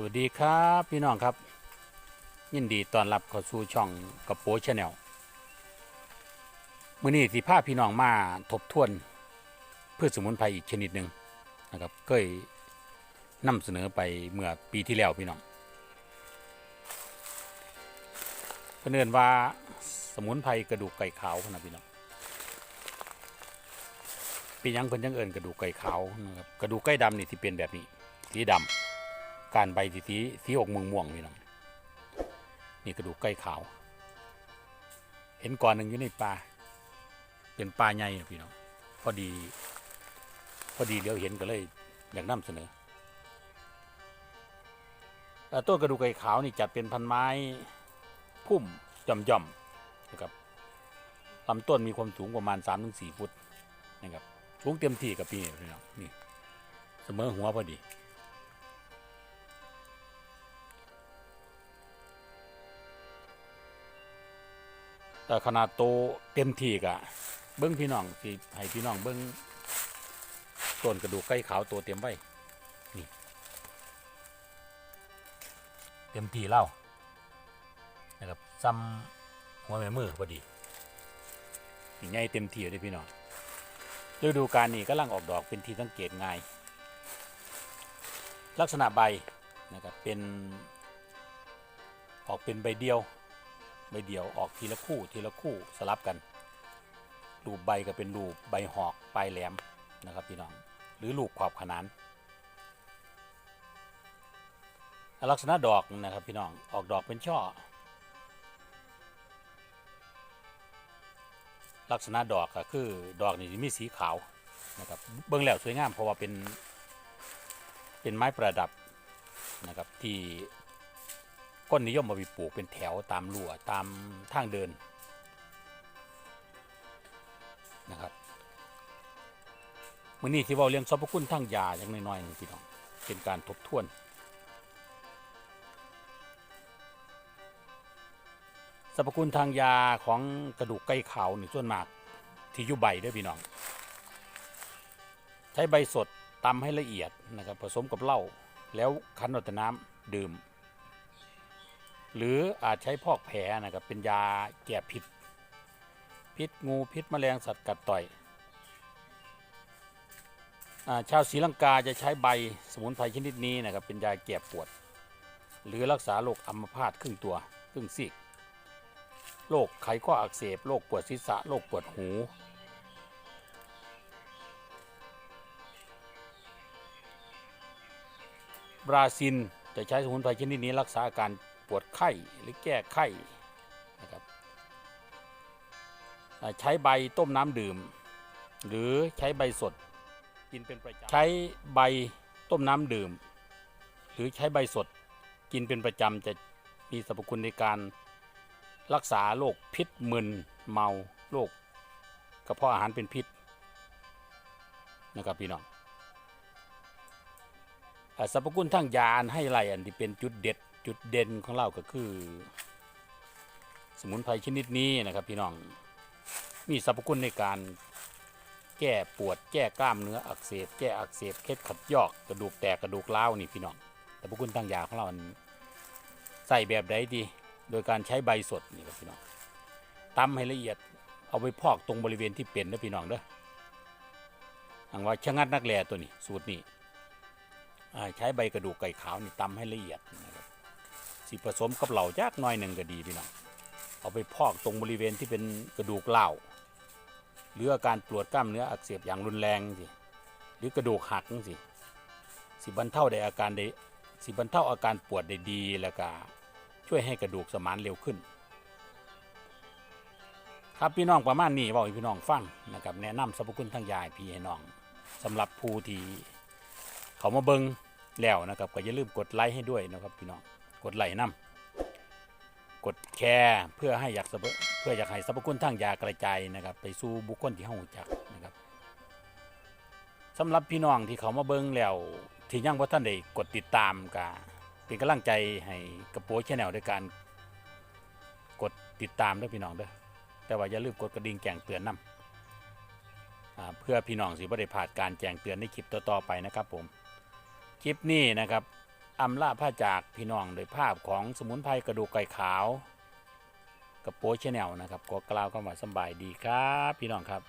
สวัสดีครับพี่น้องครับ ยินดีต้อนรับเข้าสู่ช่องกระโปชแนลมื้อนี้สิพาพี่น้องมาทบทวนพืชสมุนไพรอีกชนิดหนึ่งนะครับเคยนำเสนอไปเมื่อปีที่แล้วพี่น้องเพื่นเอนว่าสมุนไพรกระดูกไก่ขาวนะพี่น้องปียังเพิ่นยังเอิ้นกระดูกไก่ขาวนะครับกระดูกไก่ดำนี่ที่เป็นแบบนี้สีดำ การใบสีสีสีออกม่วงม่วงๆพี่น้องนี่กระดูกไก่ขาว เห็นก่อนหนึ่งอยู่ในป่าเป็นป่าใหญ่อะพี่น้องพอดี พอดีเดี๋ยวเห็นก็เลยอยากนำเสนอต้นกระดูกไก่ขาวนี่จัดเป็นพันไม้พุ่มย่อมย่อมๆนะครับลำต้นมีความสูงประมาณ 3-4 ฟุตนะครับสูงเต็มที่กับพี่พี่น้องนี่เสมอหัวพอดี แต่ขนาดโตเต็มทีกะเบิ้งพี่น้องสิให้พี่น้องเบิ้งต้นกระดูกไก่ขาวตัวเต็มไว้นี่เต็มทีเล่านะครับซ้ำหัวแม่มือพอดีนี่ใหญ่เต็มทีเลยพี่น้องฤดูกาลนี้กำลังออกดอกเป็นที่สังเกตง่าย ลักษณะใบนะครับเป็นออกเป็นใบเดียว ใบเดียวออกทีละคู่ทีละคู่สลับกัน รูปใบก็เป็นรูปใบหอกปลายแหลมนะครับพี่น้อง หรือลูกขอบขนาน ลักษณะดอกนะครับพี่น้องออกดอกเป็นช่อ ลักษณะดอกก็คือดอกนี่มีสีขาวนะครับเบื้องแล้วสวยงามเพราะว่าเป็นเป็นไม้ประดับนะครับที่ ก้นนิยมมาไปปลูกเป็นแถวตามรั้วตามทางเดินนะครับมื่อนี้ที่เว่าเรื่องสรรพคุณทางยาอย่างน้อยๆหนึ่งพี่น้องเป็นการทบทวน สรรพคุณทางยาของกระดูกไก่ขาวหนี่ส่วนมากที่อยู่ใบด้วยพี่น้อง ใช้ใบสดตำให้ละเอียดนะครับผสมกับเหล้าแล้วคั้นอาแต่น้ำดื่ม หรืออาจใช้พอกแผลนะครับเป็นยาแก้พิษ พิษงูพิษแมลงสัตว์กัดต่อยอชาวศรีลังกาจะใช้ใบสมุนไพรชนิดนี้นะครับเป็นยาแก้ปวด หรือรักษาโรคอัมพาตครึ่งตัวครึ่งซีกโรคไขข้ออักเสบโรคปวดศีรษะโรคปวดหูบราซิลจะใช้สมุนไพรชนิดนี้รักษาอาการ ปวดไข้หรือแก้ไข้นะครับอ่าใช้ใบต้มน้ำดื่ม หรือใช้ใบสดกินเป็นประจำใช้ใบต้มน้ำดื่ม หรือใช้ใบสดกินเป็นประจำจะมีสรรพคุณในการรักษาโรคพิษมึนเมาโรคกระเพาะอาหารเป็นพิษนะครับพี่น้องอ่าสรรพคุณทางยาอันให้ไรอันที่เป็นจุดเด็ด จุดเด่นของเราก็คือ สมุนไพรชนิดนี้นะครับ พี่น้องมีสรรพคุณในการแก้ปวดแก้กล้ามเนื้ออักเสบแก้อักเสบเคล็ดขัดยอกกระดูกแตกกระดูกร้าวนี่พี่น้องสรรพคุณทางยาของเราใส่แบบใดดี โดยการใช้ใบสดนี่ครับพี่น้องตำให้ละเอียดเอาไปพอกตรงบริเวณที่เป็นนะพี่น้องเด้ออังว่าชะงัดนักแลตัวนี้สูตรนี้ใช้ใบกระดูกไก่ขาวนี่ตำให้ละเอียดนะครับ สิผสมกับเหล่าจักน้อยหนึ่งก็ดีพี่น้องเอาไปพอกตรงบริเวณที่เป็นกระดูกเล่าหรืออาการปวดกล้ามเนื้ออักเสบอย่างรุนแรงสิหรือกระดูกหักสิสิบรรเทาได้อาการได้สิบรรเทาอาการปวดได้ดีแล้วก็ช่วยให้กระดูกสมานเร็วขึ้น ครับพี่น้องประมาณนี้บอกพี่น้องฟังนะครับแนะนำสรรพคุณทางยาให้พี่ให้น้องสำหรับผู้ที่เขามาเบิงแล้วนะครับก็อย่าลืมกดไลค์ให้ด้วยนะครับพี่น้อง กดไลค์นํกดแชร์เพื่อให้อยากเพื่ออยากให้สรรพคุณทางยากระจายนะครับ ไปสู่บุคคลที่เฮาจักนะครับสำหรับพี่น้องที่เขามาเบิงแล้วที่ยังบ่ทันได้กดติดตามก็เป็นกำลังใจให้กระโปรงชแนลด้วยการกดติดตามด้วยพี่น้องเด้อแต่ว่าอย่าลืมกดกระดิ่งแจ้งเตือนนํอ่าเพื่อพี่น้องสิบ่ได้พลาดการแจ้งเตือนในคลิปต่อๆไปนะครับผมคลิปนี้นะครับ อำลาผ้าจากพี่น้องโดยภาพของสมุนไพรกระดูกไก่ขาว กับโป๊ชแนลนะครับขอกล่าวคำว่าสบายดีครับ พี่น้องครับ